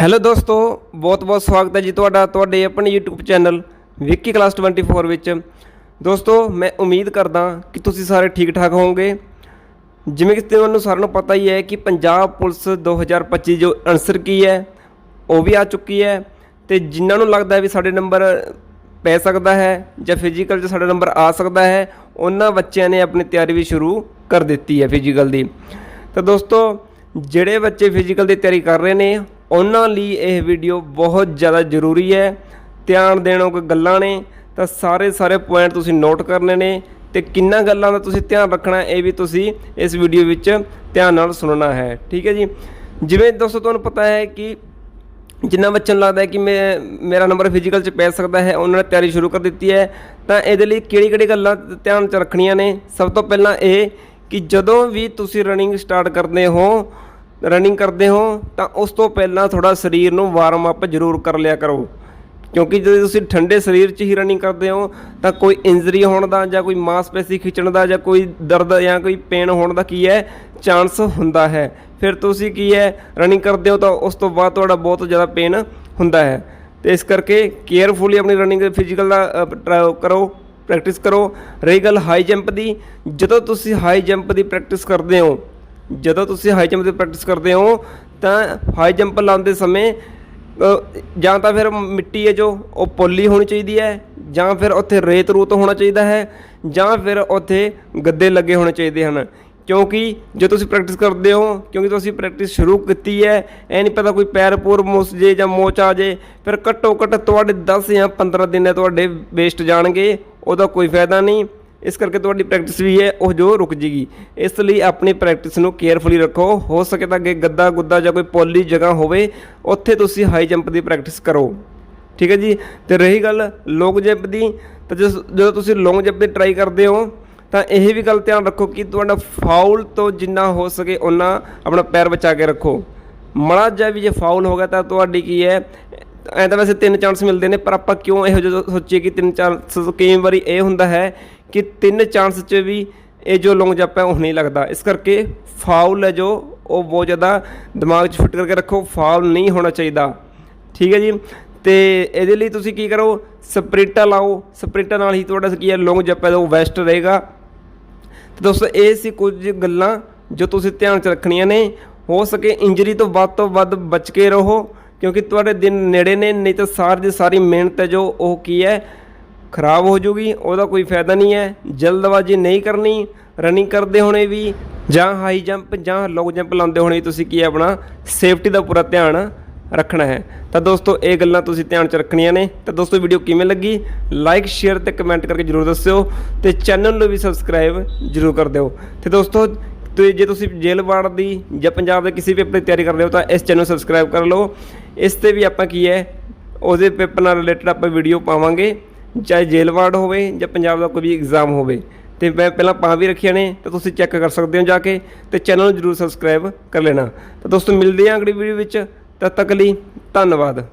Hello ਦੋਸਤੋ ਬਹੁਤ-ਬਹੁਤ ਸਵਾਗਤ ਹੈ ਜੀ ਤੁਹਾਡਾ, ਤੁਹਾਡੇ ਆਪਣੇ YouTube ਚੈਨਲ ਵਿੱਕੀ ਕਲਾਸ 24 ਵਿੱਚ। ਦੋਸਤੋ, ਮੈਂ ਉਮੀਦ ਕਰਦਾ ਕਿ ਤੁਸੀਂ ਸਾਰੇ ਠੀਕ ਠਾਕ ਹੋਵੋਗੇ। ਜਿਵੇਂ ਕਿ ਤੁਹਾਨੂੰ ਸਾਰਿਆਂ ਨੂੰ ਪਤਾ ਹੀ ਹੈ ਕਿ ਪੰਜਾਬ ਪੁਲਿਸ 2025 ਜੋ ਅਨਸਰ ਕੀ ਹੈ, ਉਹ ਵੀ ਆ ਚੁੱਕੀ ਹੈ। ਤੇ ਜਿਨ੍ਹਾਂ ਨੂੰ ਲੱਗਦਾ ਹੈ ਵੀ ਸਾਡੇ ਨੰਬਰ ਪੈ ਸਕਦਾ ਹੈ ਜਾਂ ਫਿਜ਼ੀਕਲ 'ਚ ਸਾਡਾ ਨੰਬਰ ਆ ਸਕਦਾ ਹੈ, ਉਹਨਾਂ ਬੱਚਿਆਂ ਨੇ ਆਪਣੀ ਤਿਆਰੀ ਵੀ ਸ਼ੁਰੂ ਕਰ ਦਿੱਤੀ ਹੈ ਫਿਜ਼ੀਕਲ ਦੀ। ਤਾਂ ਦੋਸਤੋ, ਜਿਹੜੇ ਬੱਚੇ ਫਿਜ਼ੀਕਲ ਦੀ ਤਿਆਰੀ ਕਰ ਰਹੇ ਨੇ ਉਹਨਾਂ ਲਈ ਇਹ ਵੀਡੀਓ ਬਹੁਤ ਜ਼ਿਆਦਾ ਜ਼ਰੂਰੀ ਹੈ। ਧਿਆਨ ਦੇਣੋ ਕੋਈ ਗੱਲਾਂ ਨੇ, ਤਾਂ ਸਾਰੇ ਸਾਰੇ ਪੁਆਇੰਟ ਤੁਸੀਂ ਨੋਟ ਕਰਨੇ ਨੇ ਤੇ ਕਿੰਨਾ ਗੱਲਾਂ ਦਾ ਤੁਸੀਂ ਧਿਆਨ ਰੱਖਣਾ ਇਹ ਵੀ ਤੁਸੀਂ ਇਸ ਵੀਡੀਓ ਵਿੱਚ ਧਿਆਨ ਨਾਲ ਸੁਣਨਾ ਹੈ। ਠੀਕ ਹੈ ਜੀ? ਜਿਵੇਂ ਦੋਸਤੋ ਤੁਹਾਨੂੰ ਪਤਾ ਹੈ ਕਿ ਜਿੰਨਾ ਬੱਚਿਆਂ ਨੂੰ ਲੱਗਦਾ ਹੈ ਕਿ ਮੈਂ, ਮੇਰਾ ਨੰਬਰ ਫਿਜ਼ੀਕਲ 'ਚ ਪੈ ਸਕਦਾ ਹੈ, ਉਹਨਾਂ ਨੇ ਤਿਆਰੀ ਸ਼ੁਰੂ ਕਰ ਦਿੱਤੀ ਹੈ, ਤਾਂ ਇਹਦੇ ਲਈ ਕਿਹੜੀ ਕਿਹੜੀ ਗੱਲਾਂ ਧਿਆਨ 'ਚ ਰੱਖਣੀਆਂ ਨੇ? ਸਭ ਤੋਂ ਪਹਿਲਾਂ ਇਹ ਕਿ ਜਦੋਂ ਵੀ ਤੁਸੀਂ ਰਨਿੰਗ ਸਟਾਰਟ ਕਰਦੇ ਹੋ ਰਨਿੰਗ ਕਰਦੇ ਹੋ, ਤਾਂ ਉਸ ਤੋਂ ਪਹਿਲਾਂ ਥੋੜਾ ਸਰੀਰ ਨੂੰ ਵਾਰਮ ਅਪ ਜ਼ਰੂਰ ਕਰ ਲਿਆ ਕਰੋ। ਕਿਉਂਕਿ ਜਦੋਂ ਤੁਸੀਂ ਠੰਡੇ ਸਰੀਰ 'ਚ ਹੀ ਰਨਿੰਗ ਕਰਦੇ ਹੋ, ਤਾਂ ਕੋਈ ਇੰਜਰੀ ਹੋਣ ਦਾ ਜਾਂ ਕੋਈ ਮਾਸਪੇਸ਼ੀ ਖਿੱਚਣ ਦਾ ਜਾਂ ਕੋਈ ਦਰਦ ਜਾਂ ਕੋਈ ਪੇਨ ਹੋਣ ਦਾ ਕੀ ਹੈ? ਚਾਂਸ ਹੁੰਦਾ ਹੈ। ਫਿਰ ਤੁਸੀਂ ਕੀ ਹੈ? ਰਨਿੰਗ ਕਰਦੇ ਹੋ ਤਾਂ ਉਸ ਤੋਂ ਬਾਅਦ ਤੁਹਾਡਾ ਬਹੁਤ ਜ਼ਿਆਦਾ ਪੇਨ ਹੁੰਦਾ ਹੈ। ਤੇ ਇਸ ਕਰਕੇ ਕੇਅਰਫੁਲੀ ਆਪਣੀ ਰਨਿੰਗ ਫਿਜ਼ੀਕਲ ਦਾ ਟਰਾ- ਕਰੋ ਪ੍ਰੈਕਟਿਸ ਕਰੋ। ਰਹੀ ਗੱਲ ਹਾਈ ਜੰਪ ਦੀ, ਜਦੋਂ ਤੁਸੀਂ ਹਾਈ ਜੰਪ ਦੀ ਪ੍ਰੈਕਟਿਸ ਕਰਦੇ ਹੋ ਜਦੋਂ ਤੁਸੀਂ ਹਾਈ ਜੰਪ ਦੀ ਪ੍ਰੈਕਟਿਸ ਕਰਦੇ ਹੋ, ਤਾਂ ਹਾਈ ਜੰਪ ਲਾਉਂਦੇ ਸਮੇਂ ਜਾਂ ਤਾਂ ਫਿਰ ਮਿੱਟੀ ਹੈ ਜੋ, ਉਹ ਪੋਲੀ ਹੋਣੀ ਚਾਹੀਦੀ ਹੈ, ਜਾਂ ਫਿਰ ਉੱਥੇ ਰੇਤ ਰੂਤ ਹੋਣਾ ਚਾਹੀਦਾ ਹੈ, ਜਾਂ ਫਿਰ ਉੱਥੇ ਗੱਦੇ ਲੱਗੇ ਹੋਣੇ ਚਾਹੀਦੇ ਹਨ। ਕਿਉਂਕਿ ਜੇ ਤੁਸੀਂ ਪ੍ਰੈਕਟਿਸ ਕਰਦੇ ਹੋ, ਕਿਉਂਕਿ ਤੁਸੀਂ ਪ੍ਰੈਕਟਿਸ ਸ਼ੁਰੂ ਕੀਤੀ ਹੈ ਐ ਨਹੀਂ ਪਤਾ ਕੋਈ ਪੈਰ ਪੂਰ ਮੁਸ ਜੇ ਜਾਂ ਮੋਚ ਆ ਜੇ, ਫਿਰ ਘੱਟੋ ਘੱਟ ਤੁਹਾਡੇ 10 ਜਾਂ 15 ਦਿਨ ਤੁਹਾਡੇ ਵੇਸਟ ਜਾਣਗੇ, ਉਹਦਾ ਕੋਈ ਫਾਇਦਾ ਨਹੀਂ। ਇਸ ਕਰਕੇ ਤੁਹਾਡੀ ਪ੍ਰੈਕਟਿਸ ਵੀ ਹੈ, ਉਹ ਜੋ ਰੁਕ ਜੇਗੀ। ਇਸ ਲਈ ਆਪਣੀ ਪ੍ਰੈਕਟਿਸ ਨੂੰ ਕੇਅਰਫੁਲੀ ਰੱਖੋ। ਹੋ ਸਕੇ ਤਾਂ ਅੱਗੇ ਗੱਦਾ ਗੁੱਦਾ ਜਾਂ ਕੋਈ ਪੋਲੀ ਜਗ੍ਹਾ ਹੋਵੇ, ਉੱਥੇ ਤੁਸੀਂ ਹਾਈ ਜੰਪ ਦੀ ਪ੍ਰੈਕਟਿਸ ਕਰੋ। ਠੀਕ ਹੈ ਜੀ? ਤੇ ਰਹੀ ਗੱਲ ਲੌਂਗ ਜੰਪ ਦੀ, ਤਾਂ ਜਦੋਂ ਤੁਸੀਂ ਲੌਂਗ ਜੰਪ ਦੀ ਟਰਾਈ ਕਰਦੇ ਹੋ, ਤਾਂ ਇਹ ਵੀ ਗੱਲ ਧਿਆਨ ਰੱਖੋ ਕਿ ਤੁਹਾਡਾ ਫਾਉਲ ਤੋਂ ਜਿੰਨਾ ਹੋ ਸਕੇ ਉਨਾ ਆਪਣਾ ਪੈਰ ਬਚਾ ਕੇ ਰੱਖੋ। ਮੜਾ ਜਿਹਾ ਵੀ ਜੇ ਫਾਉਲ ਹੋ ਗਿਆ ਤਾਂ ਤੁਹਾਡੀ ਕੀ ਹੈ, ਐਂ ਤਾਂ ਵੈਸੇ ਤਿੰਨ ਚਾਂਸ ਮਿਲਦੇ ਨੇ, ਪਰ ਆਪਾਂ ਕਿਉਂ ਇਹੋ ਜਿਹਾ ਸੋਚੀਏ ਕਿ ਤਿੰਨ ਚਾਂਸ ਕਈ ਵਾਰੀ ਇਹ ਹੁੰਦਾ ਹੈ ਕਿ ਤਿੰਨ ਚਾਂਸ 'ਚ ਵੀ ਇਹ ਜੋ ਲੌਂਗ ਜੰਪ ਹੈ ਉਹ ਨਹੀਂ ਲੱਗਦਾ। ਇਸ ਕਰਕੇ ਫਾਉਲ ਹੈ ਜੋ, ਉਹ ਬਹੁਤ ਜ਼ਿਆਦਾ ਦਿਮਾਗ 'ਚ ਫਿੱਟ ਕਰਕੇ ਰੱਖੋ ਫਾਉਲ ਨਹੀਂ ਹੋਣਾ ਚਾਹੀਦਾ। ਠੀਕ ਹੈ ਜੀ? ਤੇ ਇਹਦੇ ਲਈ ਤੁਸੀਂ ਕੀ ਕਰੋ? ਸਪਰਿੰਟਾਂ ਲਾਓ। ਸਪਰਿੰਟਾਂ ਨਾਲ ਹੀ ਤੁਹਾਡਾ ਕੀ ਹੈ ਲੌਂਗ ਜੰਪ ਹੈ ਉਹ ਵੈਸਟ ਰਹੇਗਾ। ਤੇ ਦੋਸਤੋ, ਇਹ ਸੀ ਕੁਝ ਗੱਲਾਂ ਜੋ ਤੁਸੀਂ ਧਿਆਨ 'ਚ ਰੱਖਣੀਆਂ ਨੇ। ਹੋ ਸਕੇ ਇੰਜਰੀ ਤੋਂ ਵੱਧ ਤੋਂ ਵੱਧ ਬਚ ਕੇ ਰਹੋ, ਕਿਉਂਕਿ ਤੁਹਾਡੇ ਦਿਨ ਨੇੜੇ ਨੇ, ਨਹੀਂ ਤਾਂ ਸਾਰੀ ਦੀ ਸਾਰੀ ਮਿਹਨਤ ਹੈ ਜੋ, ਉਹ ਕੀ ਹੈ ਖਰਾਬ ਹੋ ਜੂਗੀ, ਉਹਦਾ ਕੋਈ ਫਾਇਦਾ ਨਹੀਂ ਹੈ। ਜਲਦਬਾਜ਼ੀ ਨਹੀਂ ਕਰਨੀ ਰਨਿੰਗ ਕਰਦੇ ਹੋਣੇ ਵੀ, ਜਾਂ ਹਾਈ ਜੰਪ ਜਾਂ ਲੌਂਗ ਜੰਪ ਲਾਉਂਦੇ ਹੋਣੇ ਤੁਸੀਂ ਕੀ ਹੈ ਆਪਣਾ ਸੇਫਟੀ ਦਾ ਪੂਰਾ ਧਿਆਨ ਰੱਖਣਾ ਹੈ। ਤਾਂ ਦੋਸਤੋ, ਇਹ ਗੱਲਾਂ ਤੁਸੀਂ ਧਿਆਨ 'ਚ ਰੱਖਣੀਆਂ ਨੇ। ਤਾਂ ਦੋਸਤੋ ਵੀਡੀਓ ਕਿਵੇਂ ਲੱਗੀ? ਲਾਈਕ ਸ਼ੇਅਰ ਤੇ ਕਮੈਂਟ ਕਰਕੇ ਜਰੂਰ ਦੱਸਿਓ ਤੇ ਚੈਨਲ ਨੂੰ ਵੀ ਸਬਸਕ੍ਰਾਈਬ ਜਰੂਰ ਕਰ ਦਿਓ। ਤੇ ਦੋਸਤੋ, ਤੇ ਜੇ ਤੁਸੀਂ ਜੇਲ੍ਹ ਵਾਰਡ ਦੀ ਜਾਂ ਪੰਜਾਬ ਦੇ ਕਿਸੇ ਵੀ ਪੇਪਰ ਦੀ ਤਿਆਰੀ ਕਰਦੇ ਹੋ ਤਾਂ ਇਸ ਚੈਨਲ ਨੂੰ ਸਬਸਕ੍ਰਾਈਬ ਕਰ ਲਓ। ਇਸ ਤੇ ਵੀ ਆਪਾਂ ਕੀ ਹੈ, ਉਹਦੇ ਪੇਪਰ ਨਾਲ ਰਿਲੇਟਡ ਆਪਾਂ ਵੀਡੀਓ ਪਾਵਾਂਗੇ। ਚਾਹੇ ਜੇਲ੍ਹ ਵਾਰਡ ਹੋਵੇ ਜਾਂ ਪੰਜਾਬ ਦਾ ਕੋਈ ਵੀ ਐਗਜ਼ਾਮ ਹੋਵੇ, ਤੇ ਮੈਂ ਪਹਿਲਾਂ ਪਾ ਵੀ ਰੱਖੀਆਂ ਨੇ, ਤਾਂ ਤੁਸੀਂ ਚੈੱਕ ਕਰ ਸਕਦੇ ਹੋ ਜਾ ਕੇ, ਤੇ ਚੈਨਲ ਨੂੰ ਜਰੂਰ ਸਬਸਕ੍ਰਾਈਬ ਕਰ ਲੈਣਾ। ਤਾਂ ਦੋਸਤੋ, ਮਿਲਦੇ ਹਾਂ ਅਗਲੀ ਵੀਡੀਓ ਵਿੱਚ, ਤਦ ਤੱਕ ਲਈ ਧੰਨਵਾਦ।